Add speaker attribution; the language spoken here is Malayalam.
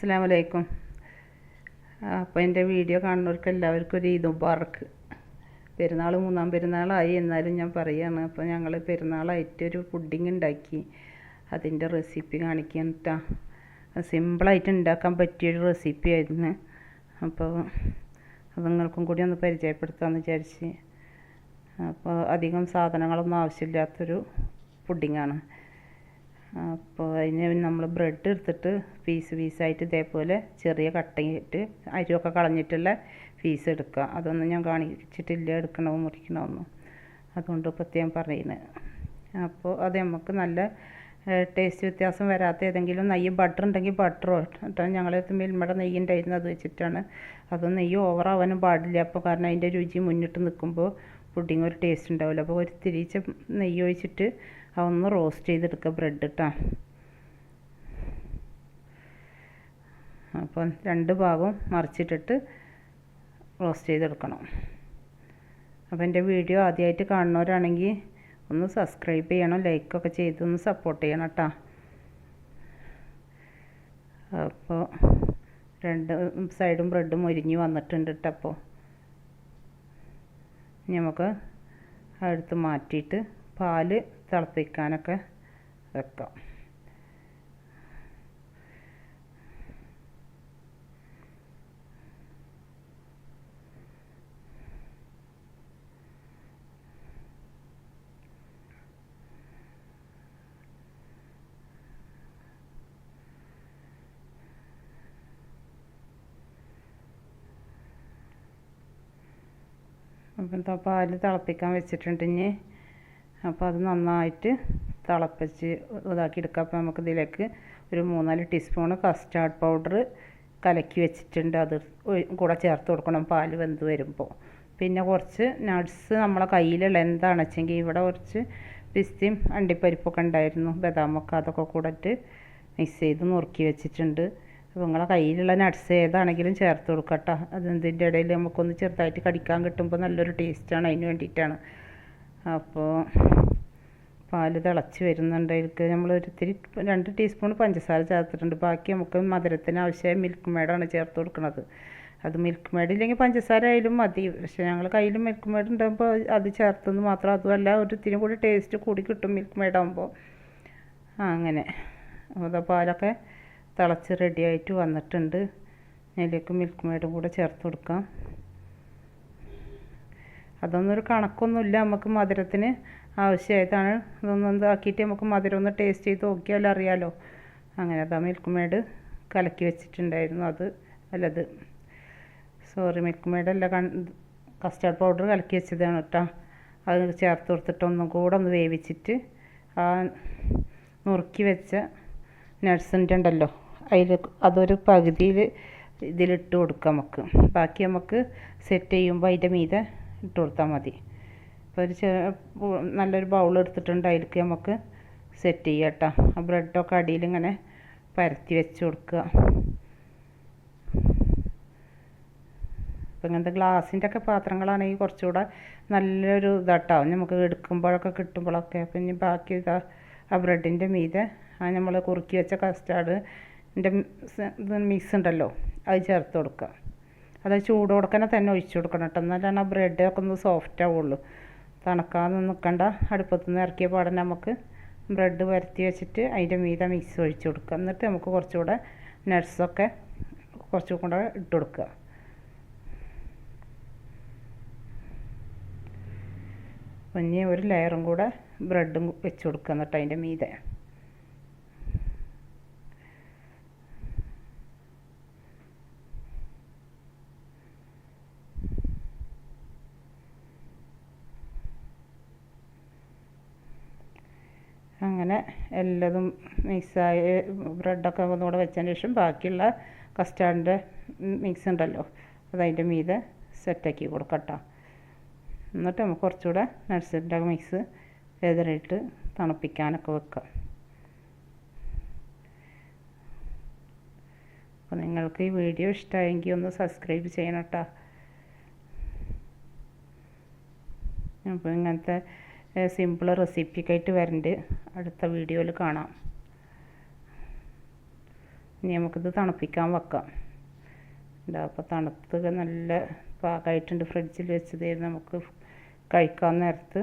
Speaker 1: അസ്സാം വലൈക്കും അപ്പോൾ എന്റെ വീഡിയോ കാണുന്നവർക്ക് എല്ലാവർക്കും ഒരു ഈദ് മുബാറക്ക് പെരുന്നാൾ മൂന്നാം പെരുന്നാളായി എന്നാലും ഞാൻ പറയുകയാണ് അപ്പോൾ ഞങ്ങൾ പെരുന്നാളായിട്ട് ഒരു പുഡിങ് ഉണ്ടാക്കി. അതിന്റെ റെസിപ്പി കാണിക്കാൻ കേട്ടോ സിമ്പിളായിട്ട് ഉണ്ടാക്കാൻ പറ്റിയൊരു റെസിപ്പി ആയിരുന്നു. അപ്പോൾ അത് നിങ്ങൾക്കും കൂടി ഒന്ന് പരിചയപ്പെടുത്താമെന്ന് വിചാരിച്ച്. അപ്പോൾ അധികം സാധനങ്ങളൊന്നും ആവശ്യമില്ലാത്തൊരു പുഡിങ്ങാണ് അപ്പോൾ അതിന് നമ്മൾ ബ്രെഡ് എടുത്തിട്ട് പീസ് പീസായിട്ട് ഇതേപോലെ ചെറിയ കട്ടയിട്ട് അരിയൊക്കെ കളഞ്ഞിട്ടുള്ള പീസ് എടുക്കുക. അതൊന്നും ഞാൻ കാണിച്ചിട്ടില്ല എടുക്കണമോ മുറിക്കണമെന്നും അതുകൊണ്ട് പ്രത്യേകം പറയുന്നത് അപ്പോൾ അത് നമുക്ക് നല്ല ടേസ്റ്റ് വ്യത്യാസം വരാത്ത ഏതെങ്കിലും നെയ്യ് ബട്ടർ ഉണ്ടെങ്കിൽ ബട്ടറോ കേട്ടോ ഞങ്ങൾ മിൽമയുടെ നെയ്യ് ഉണ്ടായിരുന്നു അത് വെച്ചിട്ടാണ്. അത് നെയ്യ് ഓവറാവാനും പാടില്ല. അപ്പോൾ കാരണം അതിന്റെ രുചി മുന്നിട്ട് നിൽക്കുമ്പോൾ പുഡിങ് ഒരു ടേസ്റ്റ് ഉണ്ടാവില്ല. അപ്പോൾ ഒരു തിരിച്ച നെയ്യ് ഒഴിച്ചിട്ട് അതൊന്ന് റോസ്റ്റ് ചെയ്തെടുക്കുക ബ്രെഡ് ഇട്ടാ അപ്പം രണ്ട് ഭാഗവും മറിച്ചിട്ടിട്ട് റോസ്റ്റ് ചെയ്തെടുക്കണം. അപ്പോൾ എന്റെ വീഡിയോ ആദ്യമായിട്ട് കാണുന്നവരാണെങ്കിൽ ഒന്ന് സബ്സ്ക്രൈബ് ചെയ്യണം ലൈക്കൊക്കെ ചെയ്ത് ഒന്ന് സപ്പോർട്ട് ചെയ്യണം കേട്ടോ അപ്പോൾ രണ്ട് സൈഡും ബ്രെഡും ഒരിഞ്ഞ് വന്നിട്ടുണ്ട് കേട്ടോ അപ്പോൾ നമുക്ക് അടുത്ത് മാറ്റിയിട്ട് പാൽ തിളപ്പിക്കാനൊക്കെ വെക്കാം. അപ്പം പാൽ തിളപ്പിക്കാൻ വെച്ചിട്ടുണ്ട് ഇനി. അപ്പോൾ അത് നന്നായിട്ട് തിളപ്പിച്ച് ഇതാക്കി എടുക്കുക അപ്പോൾ നമുക്ക് ഇതിലേക്ക് ഒരു മൂന്നാൽ ടീസ്പൂൺ കസ്റ്റാർഡ് പൗഡർ കലക്കി വെച്ചിട്ടുണ്ട്. അത് കൂടെ ചേർത്ത് കൊടുക്കണം. പാൽ വെന്ത് വരുമ്പോൾ. പിന്നെ കുറച്ച് നട്ട്സ് നമ്മളെ കയ്യിലുള്ള എന്താണെന്ന് വെച്ചെങ്കിൽ ഇവിടെ കുറച്ച് പിസ്തയും അണ്ടിപ്പരിപ്പൊക്കെ ഉണ്ടായിരുന്നു. ബദാമൊക്കെ അതൊക്കെ കൂടിയിട്ട് മിക്സ് ചെയ്ത് നുറുക്കി വെച്ചിട്ടുണ്ട്. അപ്പോൾ നിങ്ങളെ കയ്യിലുള്ള നട്ട്സ് ഏതാണെങ്കിലും ചേർത്ത് കൊടുക്കട്ടോ. കേട്ടോ അതിന്റെ ഇടയിൽ നമുക്കൊന്ന് ചെറുതായിട്ട് കടിക്കാൻ കിട്ടുമ്പോൾ നല്ലൊരു ടേസ്റ്റാണ്. അതിന് വേണ്ടിയിട്ടാണ്. അപ്പോൾ പാൽ തിളച്ച് വരുന്നുണ്ട്. അതിലേക്ക് നമ്മൾ ഒരിത്തിരി രണ്ട് ടീസ്പൂൺ പഞ്ചസാര ചേർത്തിട്ടുണ്ട്. ബാക്കി നമുക്ക് മധുരത്തിന് ആവശ്യമായ മിൽക്ക് മേഡാണ് ചേർത്ത് കൊടുക്കുന്നത് അത് മിൽക്ക് മേഡ് ഇല്ലെങ്കിൽ പഞ്ചസാര ആയാലും മതി. പക്ഷേ ഞങ്ങൾ കയ്യിൽ മിൽക്ക് മേഡ് ഉണ്ടാകുമ്പോൾ അത് ചേർത്തെന്ന് മാത്രം അതുമല്ല ഒരിത്തിരി കൂടി ടേസ്റ്റ് കൂടി കിട്ടും മിൽക്ക് മേഡാകുമ്പോൾ അങ്ങനെ. അപ്പോൾ പാലൊക്കെ തിളച്ച് റെഡിയായിട്ട് വന്നിട്ടുണ്ട്. അതിലേക്ക് മിൽക്ക് മേഡും കൂടെ ചേർത്ത് കൊടുക്കാം. അതൊന്നും ഒരു കണക്കൊന്നുമില്ല. നമുക്ക് മധുരത്തിന് ആവശ്യമായതാണ്. ഇതൊന്നും ഇതാക്കിയിട്ട് നമുക്ക് മധുരം ഒന്ന് ടേസ്റ്റ് ചെയ്ത് നോക്കിയാൽ അറിയാലോ. അങ്ങനെ അതാ മിൽക്ക് മേഡ് കലക്കി വെച്ചിട്ടുണ്ടായിരുന്നു അത് അല്ലത്. സോറി മിൽക്ക് അല്ല കസ്റ്റാർഡ് പൗഡർ കലക്കി വെച്ചതാണ് കേട്ടോ. അത് ചേർത്ത് കൊടുത്തിട്ട് ഒന്നും കൂടെ ഒന്ന് വേവിച്ചിട്ട് ആ നുറുക്കി വെച്ച നഴ്സിന്റെ ഉണ്ടല്ലോ അതിൽ അതൊരു പകുതിയിൽ ഇതിലിട്ട് കൊടുക്കാം നമുക്ക്. ബാക്കി നമുക്ക് സെറ്റ് ചെയ്യുമ്പോൾ അതിന്റെ മീതെ ഇട്ട് കൊടുത്താൽ മതി. അപ്പോൾ ഒരു നല്ലൊരു ബൗൾ എടുത്തിട്ടുണ്ട്. അതിലേക്ക് നമുക്ക് സെറ്റ് ചെയ്യാം കേട്ടോ. ആ ബ്രെഡൊക്കെ അടിയിൽ ഇങ്ങനെ പരത്തി വെച്ച് കൊടുക്കുക. അപ്പോൾ ഇങ്ങനത്തെ ഗ്ലാസിന്റെ ഒക്കെ പാത്രങ്ങളാണെങ്കിൽ കുറച്ചുകൂടെ നല്ലൊരു ഇതാട്ടാവും നമുക്ക് എടുക്കുമ്പോഴൊക്കെ കിട്ടുമ്പോഴൊക്കെ. അപ്പം ഇനി ബാക്കി ഇതാ ആ ബ്രെഡിന്റെ മീതെ ആ നമ്മൾ കുറുക്കി വെച്ച കസ്റ്റാർഡ് ഇത് മിക്സ് ഉണ്ടല്ലോ. അത് ചേർത്ത് കൊടുക്കുക. അത് ചൂട് കൊടുക്കണ തന്നെ ഒഴിച്ചു കൊടുക്കണം കേട്ടോ. എന്നാലാണ് ആ ബ്രെഡൊക്കെ ഒന്ന് സോഫ്റ്റ് ആവുള്ളൂ. തണുക്കാതെ നിൽക്കണ്ട അടുപ്പത്ത് നിന്ന് ഇറക്കിയ പാടെ നമുക്ക് ബ്രെഡ് പരത്തി വെച്ചിട്ട് അതിന്റെ മീതെ മിക്സ് ഒഴിച്ചു കൊടുക്കുക. എന്നിട്ട് നമുക്ക് കുറച്ചുകൂടെ നട്ട്സൊക്കെ കുറച്ചും കൂടെ ഇട്ട് കൊടുക്കുക. അപ്പം ഒരു ലെയറും കൂടെ ബ്രെഡും വെച്ച് കൊടുക്കുക എന്നിട്ട് അതിന്റെ മീതെ. അങ്ങനെ എല്ലതും മിക്സായി ബ്രെഡൊക്കെ ഒന്നുകൂടെ വെച്ചതിന് ശേഷം ബാക്കിയുള്ള കസ്റ്റാർഡിന്റെ മിക്സ് ഉണ്ടല്ലോ അത് അതിന്റെ മീതെ സെറ്റാക്കി കൊടുക്കട്ടോ. എന്നിട്ട് നമുക്ക് കുറച്ചുകൂടെ നട്ട്സിന്റെ മിക്സ് വെതറിയിട്ട് തണുപ്പിക്കാനൊക്കെ വെക്കാം. അപ്പോൾ നിങ്ങൾക്ക് ഈ വീഡിയോ ഇഷ്ടമായെങ്കിൽ ഒന്ന് സബ്സ്ക്രൈബ് ചെയ്യണം കേട്ടോ. അപ്പോൾ ഇങ്ങനത്തെ സിമ്പിൾ റെസിപ്പിയൊക്കെ ആയിട്ട് വരണ്ട്. അടുത്ത വീഡിയോയിൽ കാണാം. ഇനി നമുക്കിത് തണുപ്പിക്കാൻ വെക്കാം. എന്താ അപ്പോൾ തണുത്ത് നല്ല പാകമായിട്ടുണ്ട്. ഫ്രിഡ്ജിൽ വെച്ചത് നമുക്ക് കഴിക്കാൻ നേരത്ത്